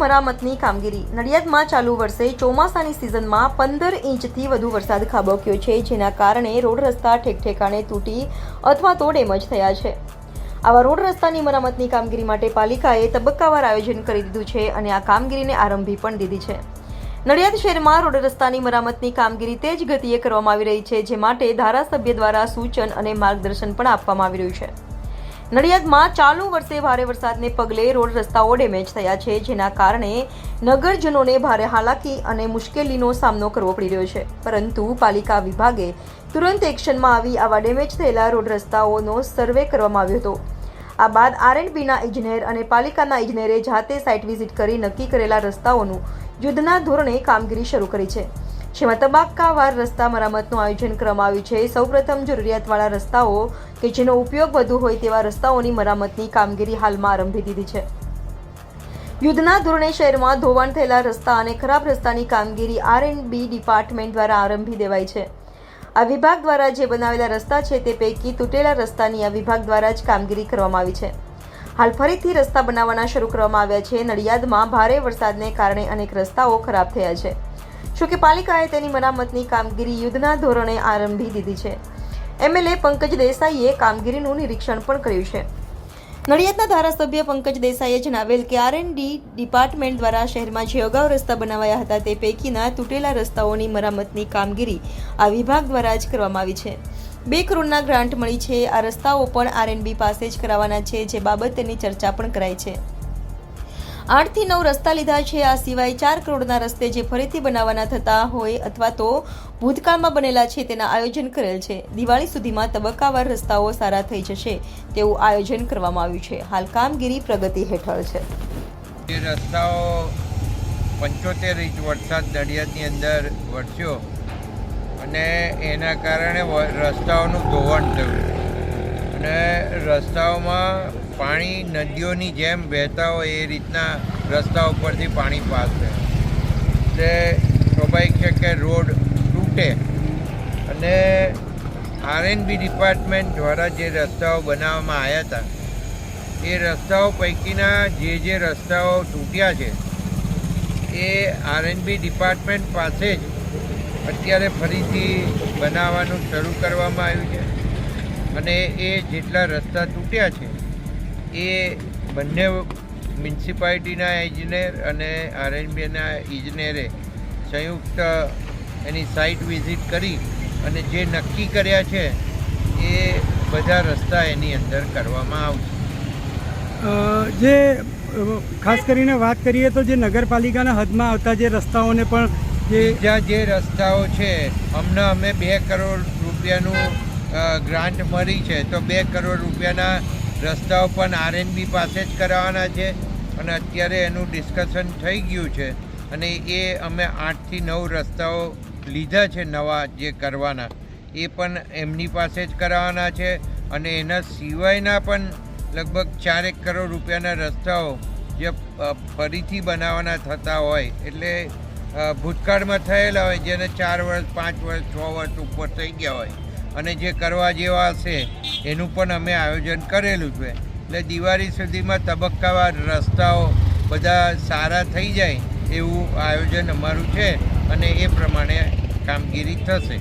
મરામતની કામગીરી. નડિયાદમાં ચાલુ વર્ષે ચોમાસાની સિઝનમાં પંદર ઇંચથી વધુ વરસાદ ખાબક્યો છે, જેના કારણે રોડ રસ્તા ઠેકઠેકાણે તૂટી અથવા તો ડેમેજ થયા છે. આવા રોડ રસ્તાની મરામતની કામગીરી માટે પાલિકાએ તબક્કાવાર આયોજન કરી દીધું છે અને આ કામગીરીને આરંભી પણ દીધી છે. નડિયાદ શહેરમાં રોડ રસ્તાની મરામતની કામગીરી તેજ ગતિએ કરવામાં આવી રહી છે, જે માટે ધારાસભ્ય દ્વારા સૂચન અને માર્ગદર્શન પણ આપવામાં આવી રહ્યું છે. નડિયાદમાં ચાલુ વર્ષે ભારે વરસાદને પગલે રોડ રસ્તાઓ ડેમેજ થયા છે, જેના કારણે નગરજનોને ભારે હાલાકી અને મુશ્કેલીનો સામનો કરવો પડી રહ્યો છે. પરંતુ પાલિકા વિભાગે તુરંત એક્શનમાં આવી આવા ડેમેજ થયેલા રોડ રસ્તાઓનો સર્વે કરવામાં આવ્યો હતો. આ બાદ આરએનબીના ઇજનેર અને પાલિકાના ઇજનેરે જાતે સાઇટ વિઝિટ કરી નક્કી કરેલા રસ્તાઓનું યુદ્ધના ધોરણે કામગીરી શરૂ કરી છે. જેમાં તબક્કાવાર રસ્તા મરામતનું આયોજન કરવામાં આવ્યું છે. સૌપ્રથમ જરૂરિયાતવાળા રસ્તાઓ કે જેનો ઉપયોગ વધુ હોય તેવા રસ્તાઓની મરામતની કામગીરી હાલમાં આરંભી દીધી છે. યુદ્ધના ધોરણે શહેરમાં ધોવાણ થયેલા રસ્તા અને ખરાબ રસ્તાની કામગીરી આર એન્ડ બી ડિપાર્ટમેન્ટ દ્વારા આરંભી દેવાઈ છે. આ વિભાગ દ્વારા જે બનાવેલા રસ્તા છે તે પૈકી તૂટેલા રસ્તાની આ વિભાગ દ્વારા જ કામગીરી કરવામાં આવી છે. હાલ ફરીથી રસ્તા બનાવવાના શરૂ કરવામાં આવ્યા છે. નડિયાદમાં ભારે વરસાદને કારણે અનેક રસ્તાઓ ખરાબ થયા છે. જો કે પાલિકાએ તેની મરામતની કામગીરી યુદ્ધના ધોરણે આરંભી દીધી છે. એમએલએ પંકજ દેસાઈએ કામગીરીનું નિરીક્ષણ પણ કર્યું છે. નડિયાદના ધારાસભ્ય પંકજ દેસાઈએ જણાવેલ કે આર એન્ડ ડી ડિપાર્ટમેન્ટ દ્વારા શહેરમાં જે અગાઉ રસ્તા બનાવાયા હતા તે પૈકીના તૂટેલા રસ્તાઓની મરામતની કામગીરી આ વિભાગ દ્વારા જ કરવામાં આવી છે. બે કરોડના ગ્રાન્ટ મળી છે. આ રસ્તાઓ પણ આરએનબી પાસે જ કરાવવાના છે, જે બાબત તેની ચર્ચા પણ કરાઈ છે. આઠથી નવ રસ્તા લીધા છે. આ સિવાય ચાર કરોડના રસ્તે જે ફરીથી બનાવવાના થતા હોય અથવા તો ભૂતકાળમાં બનેલા છે તેના આયોજન કરેલ છે. દિવાળી સુધીમાં તબક્કાવાર રસ્તાઓ સારા થઈ જશે તેવું આયોજન કરવામાં આવ્યું છે. હાલ કામગીરી પ્રગતિ હેઠળ છે. એ રસ્તાઓ પંચોતેર ઇંચ વરસાદ નડિયાદની અંદર વરસ્યો અને એના કારણે રસ્તાઓનું ધોવાણ થયું. અને રસ્તાઓમાં પાણી નદીઓની જેમ વહેતા હોય એ રીતના રસ્તા ઉપરથી પાણી પાસ થાય. એટલે સ્વાભાવિક છે કે રોડ તૂટે અને આરએનબી ડિપાર્ટમેન્ટ દ્વારા જે રસ્તાઓ બનાવવામાં આવ્યા હતા, એ રસ્તાઓ પૈકીના જે જે રસ્તાઓ તૂટ્યા છે, એ આરએનબી ડિપાર્ટમેન્ટ પાસે જ અત્યારે ફરીથી બનાવવાનું શરૂ કરવામાં આવ્યું છે. અને એ જેટલા રસ્તા તૂટ્યા છે એ બંને મ્યુનિસિપાલિટીના ઇજનેર અને આરએનબીના ઇજનેરે સંયુક્ત એની સાઇટ વિઝિટ કરી અને જે નક્કી કર્યા છે એ બધા રસ્તા એની અંદર કરવામાં આવશે. જે ખાસ કરીને વાત કરીએ તો જે નગરપાલિકાના હદમાં આવતા જે રસ્તાઓને પણ જે જ્યાં જે રસ્તાઓ છે હમણાં અમે બે કરોડ રૂપિયાનું ગ્રાન્ટ મળી છે તો બે કરોડ રૂપિયાના રસ્તાઓ પણ આરએનબી પાસે જ કરાવવાના છે અને અત્યારે એનું ડિસ્કશન થઈ ગયું છે અને એ અમે આઠથી નવ રસ્તાઓ લીધા છે નવા જે કરવાના. એ પણ એમની પાસે જ કરાવવાના છે અને એના સિવાયના પણ લગભગ ચારેક કરોડ રૂપિયાના રસ્તાઓ જે ફરીથી બનાવવાના થતા હોય એટલે ભૂતકાળમાં થયેલા હોય, જેને ચાર વર્ષ, પાંચ વર્ષ, છ વર્ષ ઉપર થઈ ગયા હોય અને જે કરવા જેવા હશે એનું પણ અમે આયોજન કરેલું છે. એટલે દિવાળી સુધીમાં તબક્કાવાર રસ્તાઓ બધા સારા થઈ જાય એવું આયોજન અમારું છે અને એ પ્રમાણે કામગીરી થશે.